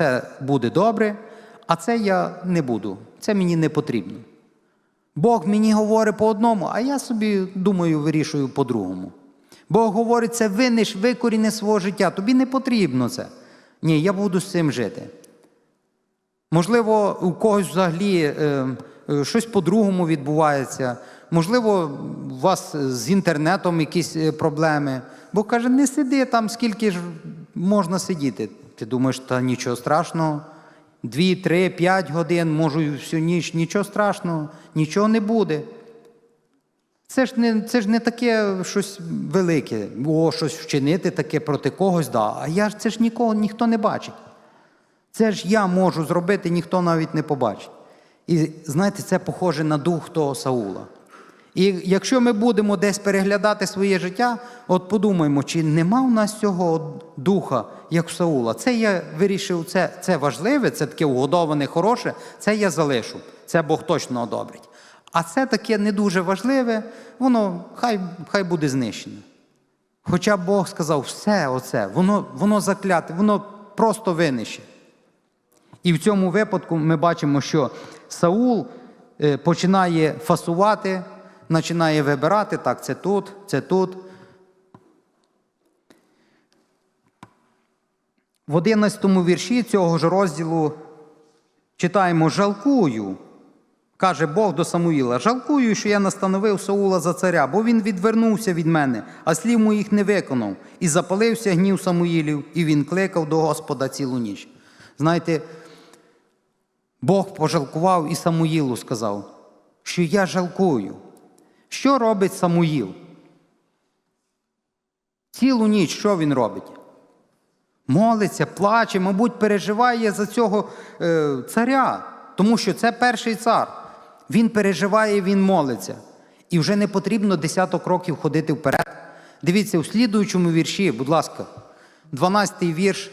це буде добре, а це я не буду. Це мені не потрібно. Бог мені говорить по одному, а я собі думаю, вирішую по-другому. Бог говорить, це виниш, викоріне свого життя. Тобі не потрібно це. Ні, я буду з цим жити. Можливо, у когось взагалі е, е, щось по-другому відбувається. Можливо, у вас з інтернетом якісь е, проблеми. Бог каже, не сиди там, скільки ж можна сидіти. Ти думаєш, та нічого страшного. Дві, три, п'ять годин, можу всю ніч, нічого страшного, нічого не буде. Це ж не, це ж не таке щось велике, о, щось вчинити таке проти когось, да. а я ж це ж нікого ніхто не бачить. Це ж я можу зробити, ніхто навіть не побачить. І знаєте, це похоже на дух того Саула. І якщо ми будемо десь переглядати своє життя, от подумаємо, чи нема у нас цього духа, як у Саула. Це я вирішив, це, це важливе, це таке угодоване, хороше, це я залишу. Це Бог точно одобрить. А це таке не дуже важливе, воно хай, хай буде знищене. Хоча Бог сказав, все оце, воно, воно закляте, воно просто винищить. І в цьому випадку ми бачимо, що Саул е, починає фасувати, починає вибирати, так, це тут, це тут. В 11 вірші цього ж розділу читаємо жалкую. Каже Бог до Самуїла: жалкую, що я настановив Саула за царя, бо він відвернувся від мене, а слів моїх не виконав, і запалився гнів Самуїлів, і він кликав до Господа цілу ніч. Знаєте, Бог пожалкував і Самуїлу сказав, що я жалкую. Що робить Самуїл? Цілу ніч що він робить? Молиться, плаче, мабуть, переживає за цього е, царя, тому що це перший цар. Він переживає, він молиться. І вже не потрібно десяток років ходити вперед. Дивіться, у слідуючому вірші, будь ласка, 12-й вірш.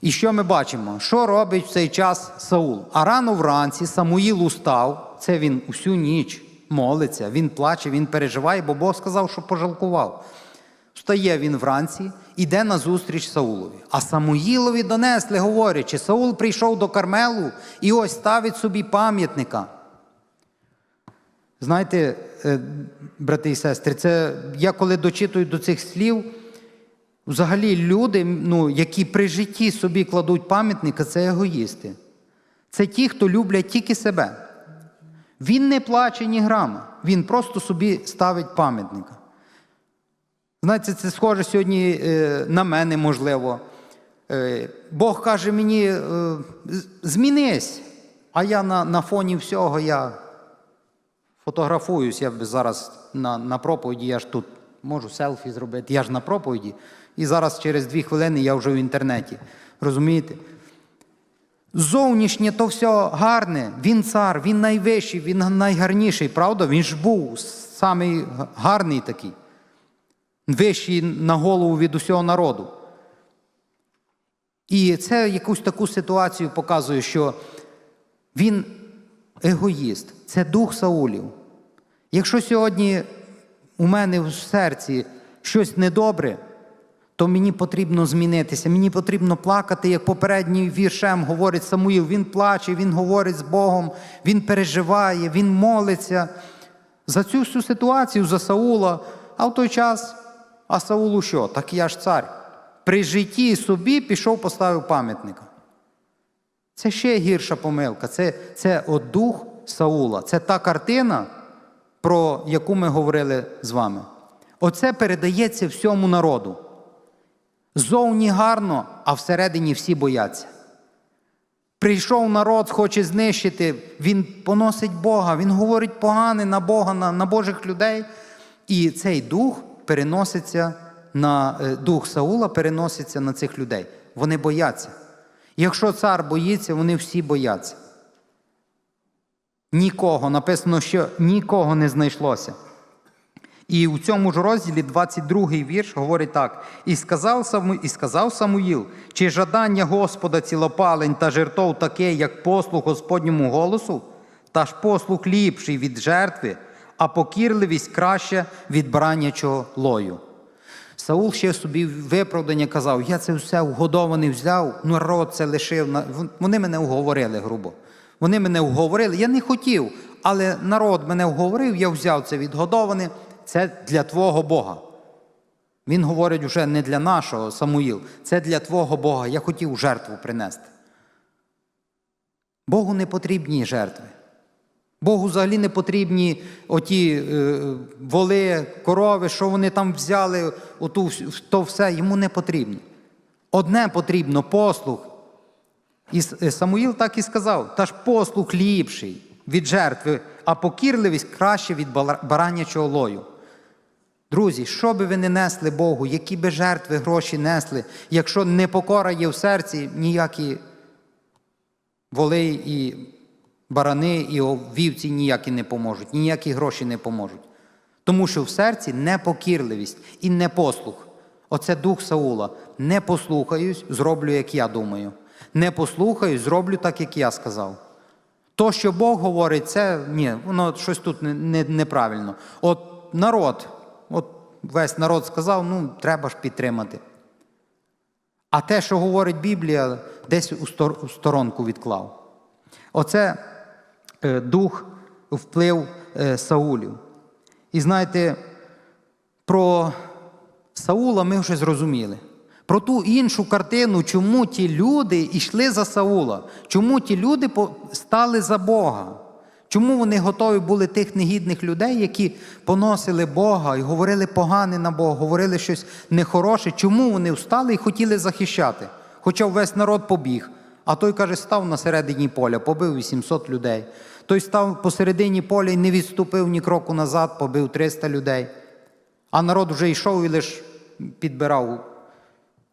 І що ми бачимо? Що робить в цей час Саул? А рано вранці Самуїл устав, це він усю ніч молиться, він плаче, він переживає, бо Бог сказав, що пожалкував. Встає він вранці, іде на зустріч Саулові. А Самуїлові донесли, говорячи, Саул прийшов до Кармелу і ось ставить собі пам'ятника. Знаєте, е, брати і сестри, це я коли дочитую до цих слів, взагалі люди, ну, які при житті собі кладуть пам'ятника, це егоїсти. Це ті, хто люблять тільки себе. Він не плаче ні грама, він просто собі ставить пам'ятника. Знаєте, це схоже сьогодні е, на мене, можливо. Е, Бог каже мені, е, змінись, а я на, на фоні всього я фотографуюсь. Я зараз на, на проповіді, я ж тут можу селфі зробити, я ж на проповіді. І зараз через дві хвилини я вже в інтернеті. Розумієте? Зовнішнє то все гарне. Він цар, він найвищий, він найгарніший, правда? Він ж був самий гарний такий вищий на голову від усього народу. І це якусь таку ситуацію показує, що він егоїст, це дух Саулів. Якщо сьогодні у мене в серці щось недобре, то мені потрібно змінитися, мені потрібно плакати, як попередній віршем говорить Самуїл. Він плаче, він говорить з Богом, він переживає, він молиться за цю всю ситуацію, за Саула. А в той час, а Саулу що? Так я ж цар. При житті собі пішов, поставив пам'ятника. Це ще гірша помилка. Це, це от дух Саула. Це та картина, про яку ми говорили з вами. Оце передається всьому народу. Зовні гарно, а всередині всі бояться. Прийшов народ, хоче знищити, він поносить Бога, він говорить погане на Бога, на, на Божих людей. І цей дух переноситься на е, дух Саула переноситься на цих людей. Вони бояться. Якщо цар боїться, вони всі бояться. Нікого написано, що нікого не знайшлося. І у цьому ж розділі 22-й вірш говорить так: і сказав, Саму... і сказав Самуїл, чи жадання Господа цілопалень та жертов таке, як послух Господньому голосу, та ж послух ліпший від жертви, а покірливість краще від бранячого лою. Саул ще собі виправдання казав, я це все вгодований взяв, народ це лишив. Вони мене уговорили, грубо. Вони мене уговорили. Я не хотів, але народ мене уговорив, я взяв це відгодоване. Це для твого Бога. Він говорить вже не для нашого Самуїл, це для твого Бога. Я хотів жертву принести. Богу не потрібні жертви. Богу взагалі не потрібні оті е, воли, корови, що вони там взяли, оту, то все йому не потрібно. Одне потрібно послух. І е, Самуїл так і сказав: та ж послух ліпший від жертви, а покірливість краще від баранячого лою. Друзі, що би ви не несли Богу, які би жертви гроші несли, якщо непокора є в серці, ніякі воли і барани і вівці ніякі не поможуть, ніякі гроші не поможуть. Тому що в серці непокірливість і непослух. Оце дух Саула. Не послухаюсь, зроблю, як я думаю. Не послухаюсь, зроблю так, як я сказав. То, що Бог говорить, це ні, воно щось тут не, не, неправильно. От народ, весь народ сказав, ну, треба ж підтримати. А те, що говорить Біблія, десь у сторонку відклав. Оце е, дух вплив е, Саулів. І знаєте, про Саула ми вже зрозуміли. Про ту іншу картину, чому ті люди йшли за Саула, чому ті люди стали за Бога. Чому вони готові були тих негідних людей, які поносили Бога і говорили погане на Бога, говорили щось нехороше? Чому вони встали і хотіли захищати? Хоча весь народ побіг. А той каже, став на середині поля, побив 800 людей. Той став посередині поля і не відступив ні кроку назад, побив 300 людей. А народ вже йшов і лише підбирав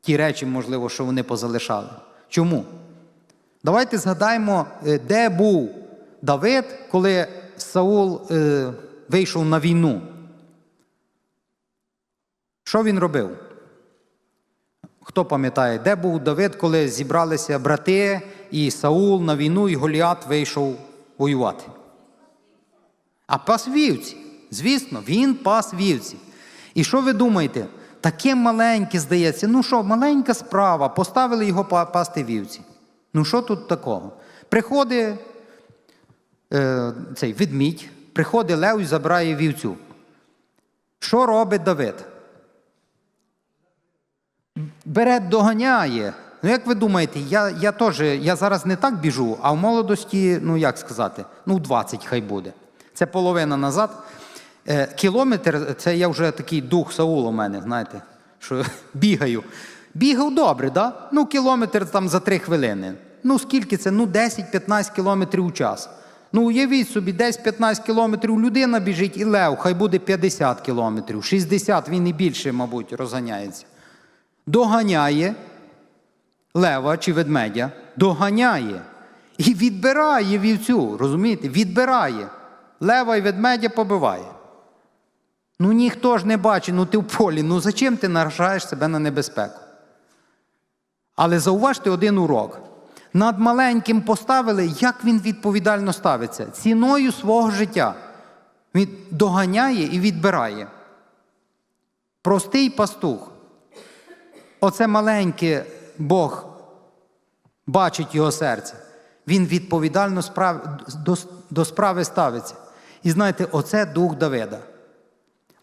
ті речі, можливо, що вони позалишали. Чому? Давайте згадаємо, е, де був Давид, коли Саул е, вийшов на війну. Що він робив? Хто пам'ятає, де був Давид, коли зібралися брати і Саул на війну, і Голіат вийшов воювати? А пас вівці. Звісно, він пас вівці. І що ви думаєте? Таке маленьке здається, ну що, маленька справа, поставили його пасти вівці. Ну що тут такого? Приходить е, цей ведмідь, приходить Лев і забирає вівцю. Що робить Давид? Бере, доганяє. Ну, як ви думаєте, я, я теж, я зараз не так біжу, а в молодості, ну як сказати, ну 20 хай буде. Це половина назад. Е, кілометр це я вже такий дух Саула у мене, знаєте, що бігаю. Бігав добре, да? Ну, кілометр там за 3 хвилини. Ну, скільки це? Ну, 10-15 кілометрів у час. Ну, уявіть собі, десь 15 кілометрів людина біжить, і лев, хай буде 50 кілометрів, 60, він і більше, мабуть, розганяється. Доганяє лева чи ведмедя, доганяє і відбирає вівцю, розумієте? Відбирає. Лева і ведмедя побиває. Ну ніхто ж не бачить, ну ти в полі, ну зачем ти наражаєш себе на небезпеку? Але зауважте один урок. Над маленьким поставили, як він відповідально ставиться, ціною свого життя. Він доганяє і відбирає. Простий пастух. Оце маленьке Бог бачить його серце. Він відповідально до, до справи ставиться. І знаєте, оце дух Давида.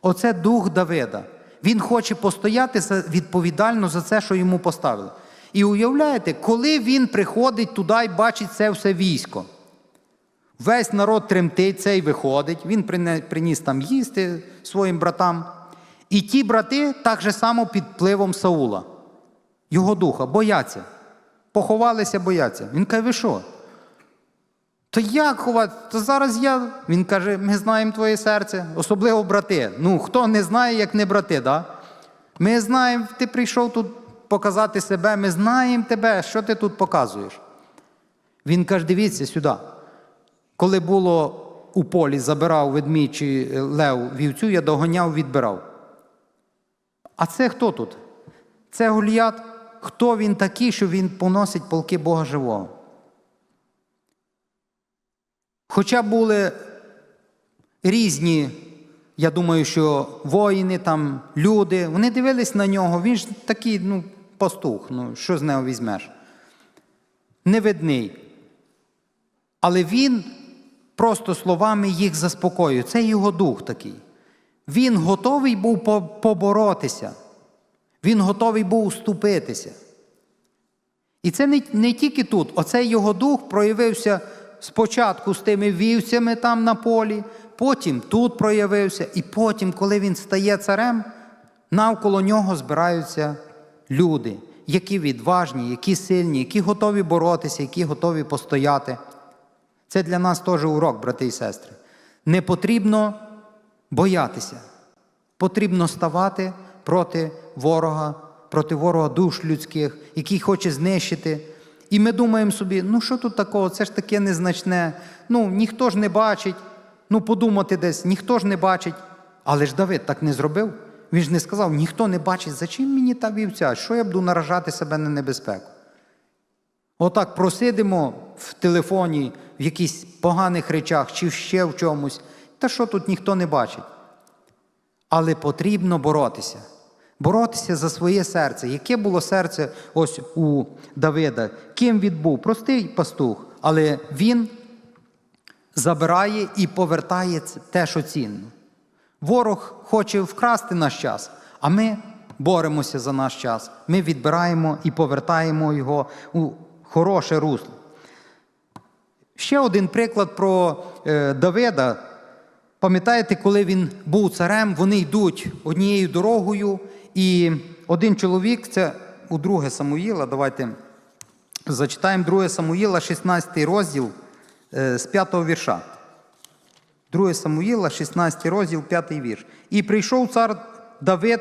Оце дух Давида. Він хоче постояти відповідально за це, що йому поставили. І уявляєте, коли він приходить туди і бачить це все військо. Весь народ тремтить, цей виходить, він приніс там їсти своїм братам. І ті брати так же само під впливом Саула, його духа, бояться. Поховалися, бояться. Він каже, ви що? То як ховати? То зараз я. Він каже, ми знаємо твоє серце, особливо брати. Ну, хто не знає, як не брати, да? Ми знаємо, ти прийшов тут показати себе, ми знаємо тебе, що ти тут показуєш. Він каже, дивіться сюди. Коли було у полі, забирав ведмідь чи лев вівцю, я доганяв, відбирав. А це хто тут? Це Голіат. Хто він такий, що він поносить полки Бога живого? Хоча були різні я думаю, що воїни, там, люди, вони дивились на нього. Він ж такий, ну, пастух, ну, що з нього візьмеш? Невидний. Але він просто словами їх заспокоює. Це його дух такий. Він готовий був поборотися. Він готовий був уступитися. І це не, не тільки тут. Оцей його дух проявився спочатку з тими вівцями там на полі, потім тут проявився, і потім, коли він стає царем, навколо нього збираються люди, які відважні, які сильні, які готові боротися, які готові постояти. Це для нас теж урок, брати і сестри. Не потрібно боятися. Потрібно ставати проти ворога, проти ворога душ людських, який хоче знищити. І ми думаємо собі, ну що тут такого, це ж таке незначне. Ну, ніхто ж не бачить. Ну, подумати десь, ніхто ж не бачить. Але ж Давид так не зробив. Він ж не сказав, ніхто не бачить, за чим мені та вівця, що я буду наражати себе на небезпеку. Отак просидимо в телефоні в якихось поганих речах чи ще в чомусь. Та що тут ніхто не бачить? Але потрібно боротися. Боротися за своє серце. Яке було серце ось у Давида? Ким він був? Простий пастух, але він забирає і повертає те, що цінно. Ворог хоче вкрасти наш час, а ми боремося за наш час. Ми відбираємо і повертаємо його у хороше русло. Ще один приклад про е, Давида. Пам'ятаєте, коли він був царем, вони йдуть однією дорогою, і один чоловік, це у 2 Самуїла, давайте зачитаємо 2 Самуїла, 16 розділ е, з 5 вірша. 2 Самуїла, 16 розділ, 5 вірш. І прийшов цар Давид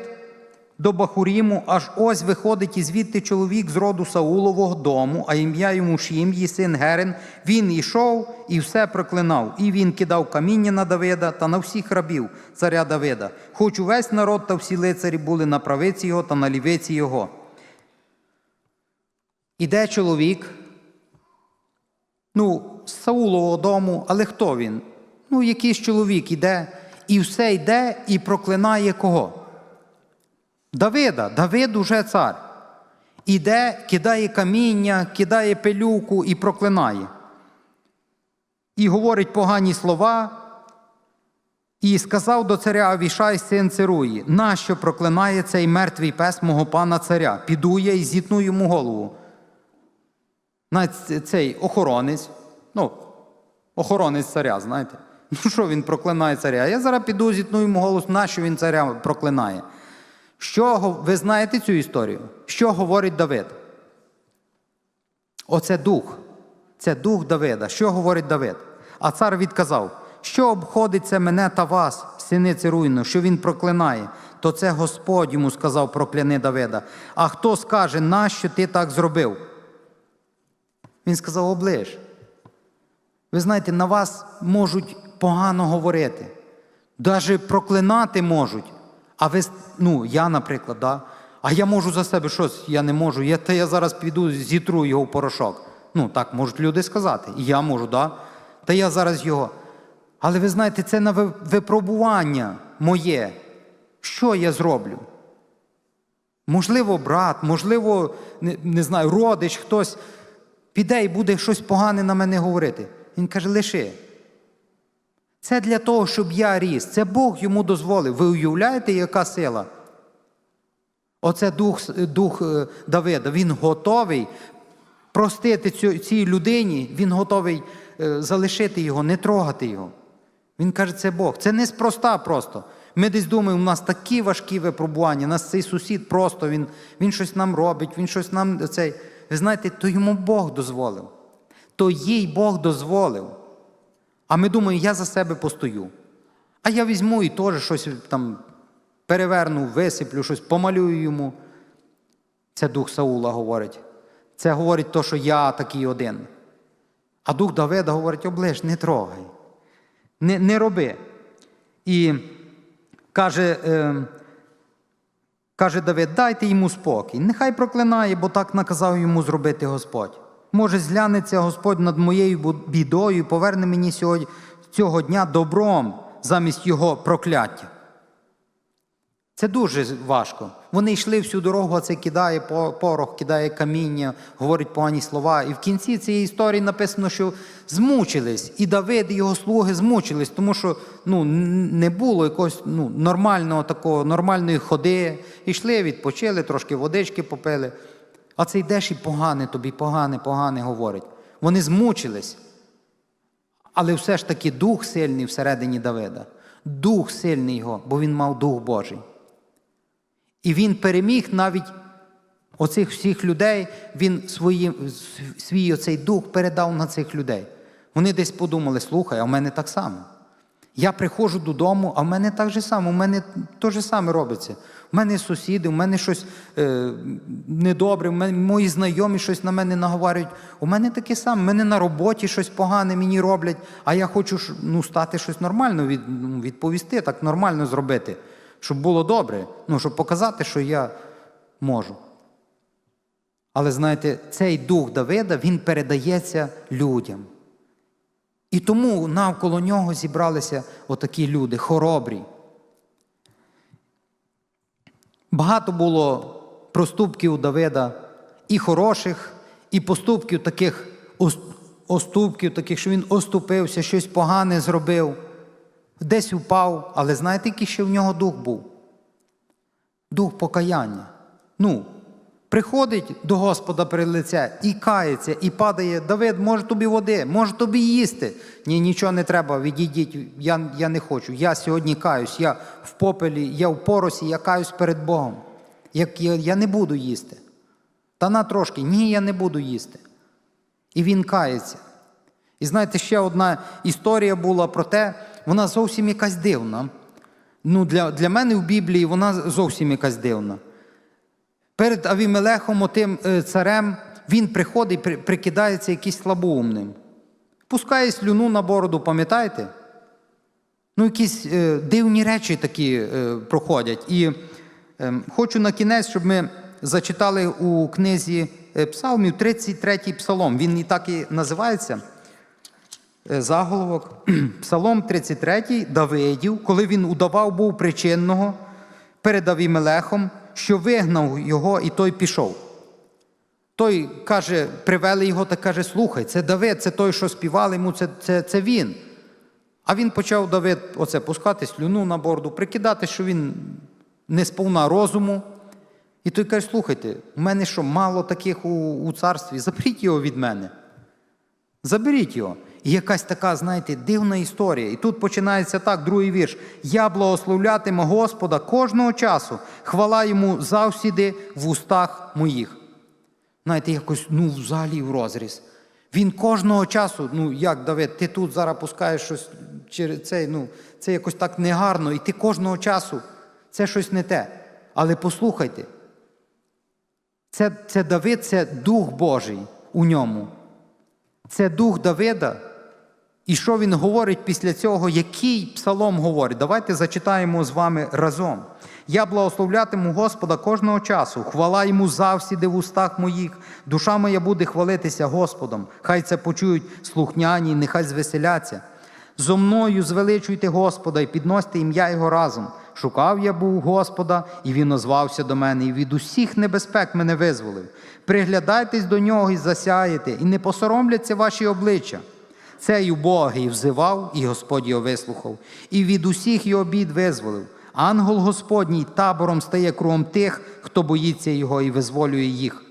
до Бахуріму, аж ось виходить і звідти чоловік з роду Саулового дому, а ім'я йому Шім'ї, син Герен. Він ішов і все проклинав. І він кидав каміння на Давида та на всіх рабів царя Давида. Хоч увесь народ та всі лицарі були на правиці його та на лівиці його. Іде чоловік, ну, з Саулового дому, але хто він? Ну, якийсь чоловік іде, і все йде і проклинає кого? Давида. Давид уже цар. Іде, кидає каміння, кидає пилюку і проклинає. І говорить погані слова. І сказав до царя Авішай, син Церуї, нащо проклинає цей мертвий пес мого пана царя? Піду я і зітну йому голову. Навіть цей охоронець, ну, охоронець царя, знаєте. Ну що він проклинає царя? Я зараз піду зітну йому голос, нащо він царя проклинає. Що ви знаєте цю історію? Що говорить Давид? Оце дух. Це дух Давида. Що говорить Давид? А цар відказав: що обходиться мене та вас, сини Церуйно, що він проклинає, то це Господь йому сказав прокляни Давида. А хто скаже, нащо ти так зробив? Він сказав: оближ. Ви знаєте, на вас можуть погано говорити, навіть проклинати можуть. А ви, ну, я, наприклад, да? а я можу за себе щось, я не можу. Я, та я зараз піду, зітру його в порошок. Ну, так можуть люди сказати. І я можу, да? Та я зараз його. Але ви знаєте, це на випробування моє. Що я зроблю? Можливо, брат, можливо, не, не знаю, родич, хтось піде і буде щось погане на мене говорити. Він каже, лиши. Це для того, щоб я ріс. Це Бог йому дозволив. Ви уявляєте, яка сила? Оце дух, дух е, Давида. Він готовий простити цю, цій людині, він готовий е, залишити його, не трогати його. Він каже, це Бог. Це неспроста просто. Ми десь думаємо, у нас такі важкі випробування, у нас цей сусід просто він, він щось нам робить, він щось нам цей. Ви знаєте, то йому Бог дозволив. То їй Бог дозволив. А ми думаємо, я за себе постою. А я візьму і теж щось там переверну, висиплю, щось помалюю йому. Це дух Саула говорить. Це говорить то, що я такий один. А дух Давида говорить, оближ, не трогай, не, не роби. І каже, е, каже Давид, дайте йому спокій. Нехай проклинає, бо так наказав йому зробити Господь. Може, зглянеться Господь над моєю бідою і поверне мені сьогодні, цього дня добром замість його прокляття. Це дуже важко. Вони йшли всю дорогу, а це кидає порох, кидає каміння, говорить погані слова. І в кінці цієї історії написано, що змучились. І Давид, і його слуги змучились, тому що ну, не було якогось ну, нормального такого, нормальної ходи. Ішли, відпочили, трошки водички попили. А це йдеш і погане тобі, погане, погане говорить. Вони змучились. Але все ж таки дух сильний всередині Давида. Дух сильний його, бо він мав дух Божий. І він переміг навіть оцих всіх людей, він свої, свій оцей дух передав на цих людей. Вони десь подумали, слухай, а в мене так само. Я приходжу додому, а в мене так же само, у мене те же саме робиться. У мене сусіди, у мене щось е, недобре, у мене, мої знайомі щось на мене наговорюють. У мене таке саме, мене на роботі щось погане мені роблять, а я хочу ну, стати щось нормально, від, ну, відповісти, так нормально зробити, щоб було добре, ну, щоб показати, що я можу. Але знаєте, цей дух Давида він передається людям. І тому навколо нього зібралися отакі люди, хоробрі. Багато було проступків Давида, і хороших, і поступків таких оступків, таких, що він оступився, щось погане зробив, десь упав, але знаєте, який ще в нього дух був? Дух покаяння. Ну, приходить до Господа перед лице і кається, і падає. Давид, може тобі води, може тобі їсти. Ні, нічого не треба, відійдіть, я, я не хочу. Я сьогодні каюсь, я в попелі, я в поросі, я каюсь перед Богом. Як я, я не буду їсти. Та на трошки, ні, я не буду їсти. І він кається. І знаєте, ще одна історія була про те, вона зовсім якась дивна. Ну, для, для мене в Біблії вона зовсім якась дивна. Перед Авімелехом, отим е, царем, він приходить, при- прикидається якийсь слабоумним. Пускає слюну на бороду, пам'ятаєте? Ну, якісь е, дивні речі такі е, проходять. І е, хочу на кінець, щоб ми зачитали у книзі е, Псалмів 33-й псалом. Він і так і називається. Е, Заголовок. Псалом 33 Давидів, коли він удавав був причинного перед Авімелехом, що вигнав його, і той пішов. Той каже, привели його та каже: слухай, це Давид, це той, що співали йому, це, це, це він. А він почав Давид оце пускати слюну на борду, прикидати, що він не сповна розуму. І той каже: слухайте, у мене що, мало таких у, у царстві, заберіть його від мене. Заберіть його. Якась така, знаєте, дивна історія. І тут починається так, другий вірш. Я благословлятиму Господа кожного часу, хвала йому завсіди в устах моїх. Знаєте, якось ну, взагалі в розріз. Він кожного часу, ну як Давид, ти тут зараз пускаєш щось через цей, ну, це якось так негарно, і ти кожного часу це щось не те. Але послухайте, це, це Давид, це Дух Божий у ньому. Це дух Давида. І що він говорить після цього? Який псалом говорить? Давайте зачитаємо з вами разом. Я благословлятиму Господа кожного часу, хвала йому завсіди в устах моїх. Душа моя буде хвалитися Господом. Хай це почують слухняні, нехай звеселяться. Зо мною звеличуйте Господа і підносьте ім'я Його разом. Шукав я був Господа, і він озвався до мене, і від усіх небезпек мене визволив. Приглядайтесь до нього і засяєте, і не посоромляться ваші обличчя. Цей убогий взивав, і Господь його вислухав, і від усіх його бід визволив. Ангел Господній табором стає кругом тих, хто боїться його і визволює їх.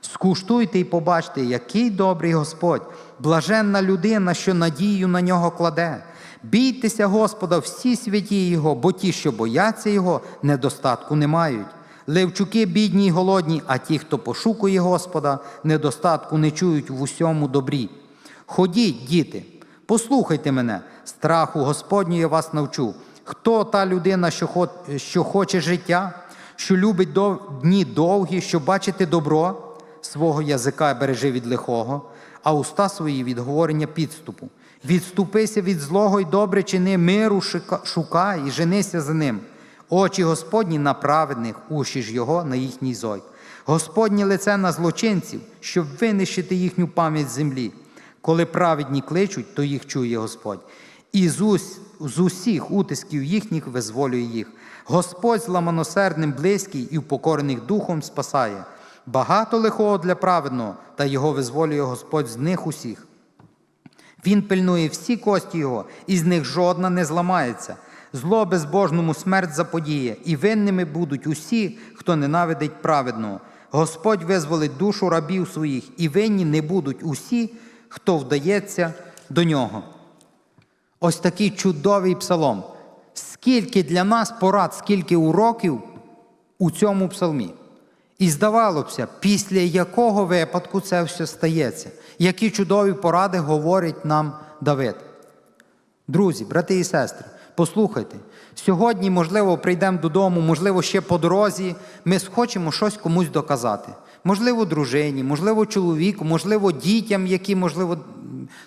Скуштуйте і побачте, який добрий Господь, блаженна людина, що надію на нього кладе. Бійтеся Господа, всі святі Його, бо ті, що бояться Його, недостатку не мають. Левчуки бідні й голодні, а ті, хто пошукує Господа, недостатку не чують в усьому добрі. Ходіть, діти, послухайте мене, страху Господню я вас навчу. Хто та людина, що, хоче життя, що любить дні довгі, щоб бачити добро, свого язика бережи від лихого, а уста свої від говорення підступу. Відступися від злого й добре чини миру шукай і женися за ним. Очі Господні на праведних, уші ж його на їхній зой. Господнє лице на злочинців, щоб винищити їхню пам'ять землі. Коли праведні кличуть, то їх чує Господь. і з, ус, з усіх утисків їхніх визволює їх. Господь зламаносердним близький і впокорених духом спасає. Багато лихого для праведного, та його визволює Господь з них усіх. Він пильнує всі кості його, і з них жодна не зламається. Зло безбожному смерть заподіє, і винними будуть усі, хто ненавидить праведного. Господь визволить душу рабів своїх, і винні не будуть усі, хто вдається до нього. Ось такий чудовий псалом. Скільки для нас порад, скільки уроків у цьому псалмі. І здавалося б, після якого випадку це все стається, які чудові поради говорить нам Давид. Друзі, брати і сестри, послухайте, сьогодні, можливо, прийдемо додому, можливо, ще по дорозі, ми хочемо щось комусь доказати. Можливо, дружині, можливо, чоловіку, можливо, дітям, які, можливо,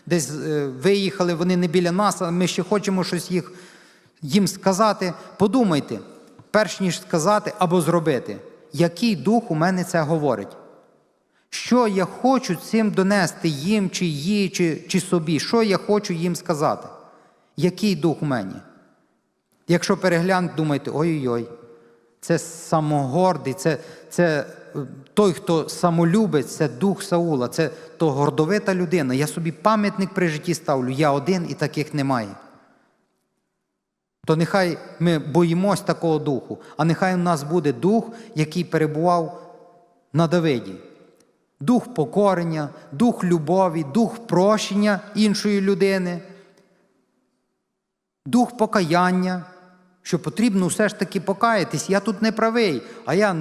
десь е, виїхали, вони не біля нас, а ми ще хочемо щось їх, їм сказати. Подумайте, перш ніж сказати або зробити, який дух у мене це говорить. Що я хочу цим донести їм, чи їй, чи, чи собі? Що я хочу їм сказати? Який дух у мені? Якщо переглянути, думайте, ой-ой-ой, це самогордий, це, це е, той, хто самолюбить, це дух Саула, це то гордовита людина. Я собі пам'ятник при житті ставлю, я один і таких немає. То нехай ми боїмось такого духу, а нехай у нас буде дух, який перебував на Давиді. Дух покорення, дух любові, дух прощення іншої людини, дух покаяння, що потрібно все ж таки покаятись. Я тут не правий, а я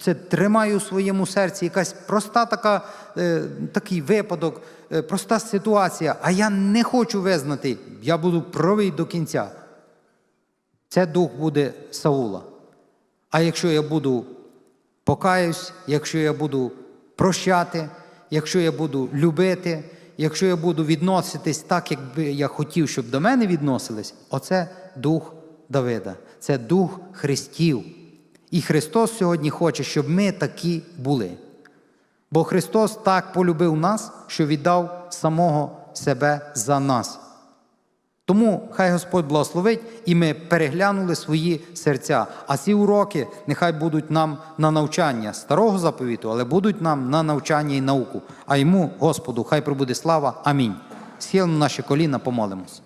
це тримаю у своєму серці якась проста така, е, такий випадок, е, проста ситуація, а я не хочу визнати, я буду правий до кінця. Це дух буде Саула. А якщо я буду покаюсь, якщо я буду прощати, якщо я буду любити, якщо я буду відноситись так, як би я хотів, щоб до мене відносились, оце дух Давида, це дух Христів. І Христос сьогодні хоче, щоб ми такі були. Бо Христос так полюбив нас, що віддав самого себе за нас. Тому хай Господь благословить, і ми переглянули свої серця. А ці уроки нехай будуть нам на навчання старого заповіту, але будуть нам на навчання і науку. А йому, Господу, хай прибуде слава. Амінь. Схилимо наші коліна, помолимось.